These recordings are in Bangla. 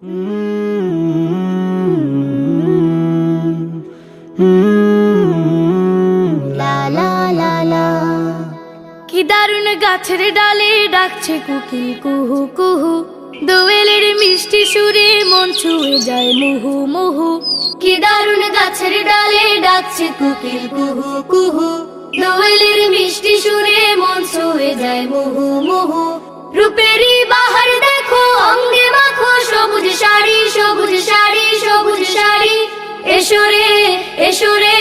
কি দারুণ গাছের ডালে ডাকছে কুকিল কুহু কুহু। দোয়েলের মিষ্টি সুরে মন ছুঁয়ে যায় মুহু মুহু। কি দারুণ গাছের ডালে ডাকছে কুকিল কুহু কুহু। দোয়েলের মিষ্টি সুরে মন ছুঁয়ে যায় মুহু মুহু। শাড়ি, সবুজ শাড়ি সবুজ শাড়ি। এসরে এসরে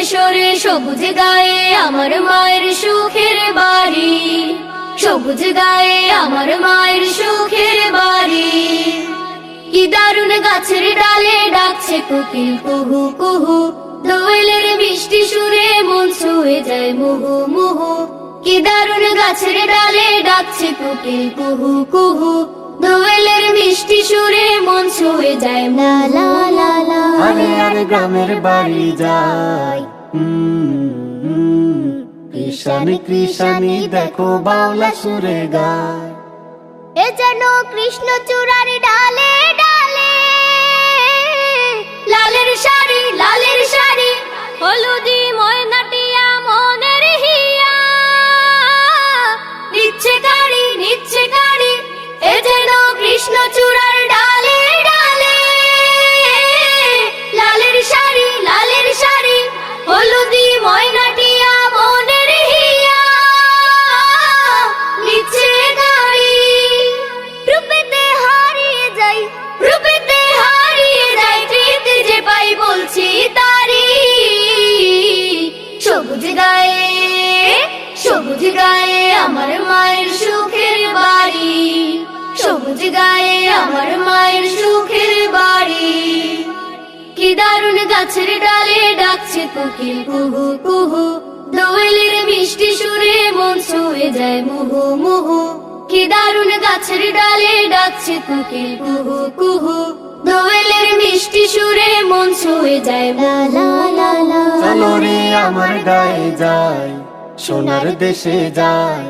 এসরে সবুজ গায়ে আমার মায়ের সুখের বাড়ি। সবুজ গায়ে আমার মায়ের সুখের বাড়ি। কি গাছের ডালে ডাকছে কোকিল, কুহু কুহু। দোয়েলের মিষ্টি সুরে মন ছুঁয়ে যায় মুহু মুহু। কি দারুণ গাছের ডালে ডাকছে কোকিল, কুহু কুহু। মন ছুঁয়ে যায় লা লা লা লা আরে আরে গ্রামের বাড়ি যাই। কৃষানি কৃষানি দেখো বাউলা সুরে গায়। এ যেন কৃষ্ণ চূড়ারি ডালে গায়ে আমার মায়ের সুখের বাড়ি। সবুজ গায়ে আমার মায়ের সুখের বাড়ি। কি দারুণ গাছের ডালে ডাকছে কোকিল কুহু কুহু। দোয়েলের মিষ্টি সুরে মন ছুঁয়ে যায় মুহু মুহু। কি দারুণ গাছের ডালে ডাকছে কোকিল কুহু কুহু। দোয়েলের মিষ্টি সুরে মন ছুঁয়ে যায় লা লা লা লা চলো রে আমার গায়ে যাই। সোনার দেশে যায়,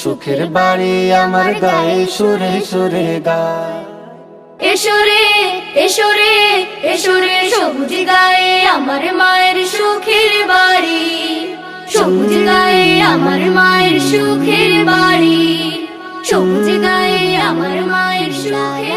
সুখের বাড়ি আমার গায়ে সুরে সুরে গায়। এসরে এসরে এসরে সবুজ গায়ে আমার মায়ের সুখের বাড়ি। সবুজ গায়ে আমার মায়ের সুখের বাড়ি। সবুজ গায়ে আমার মায়ের সুখের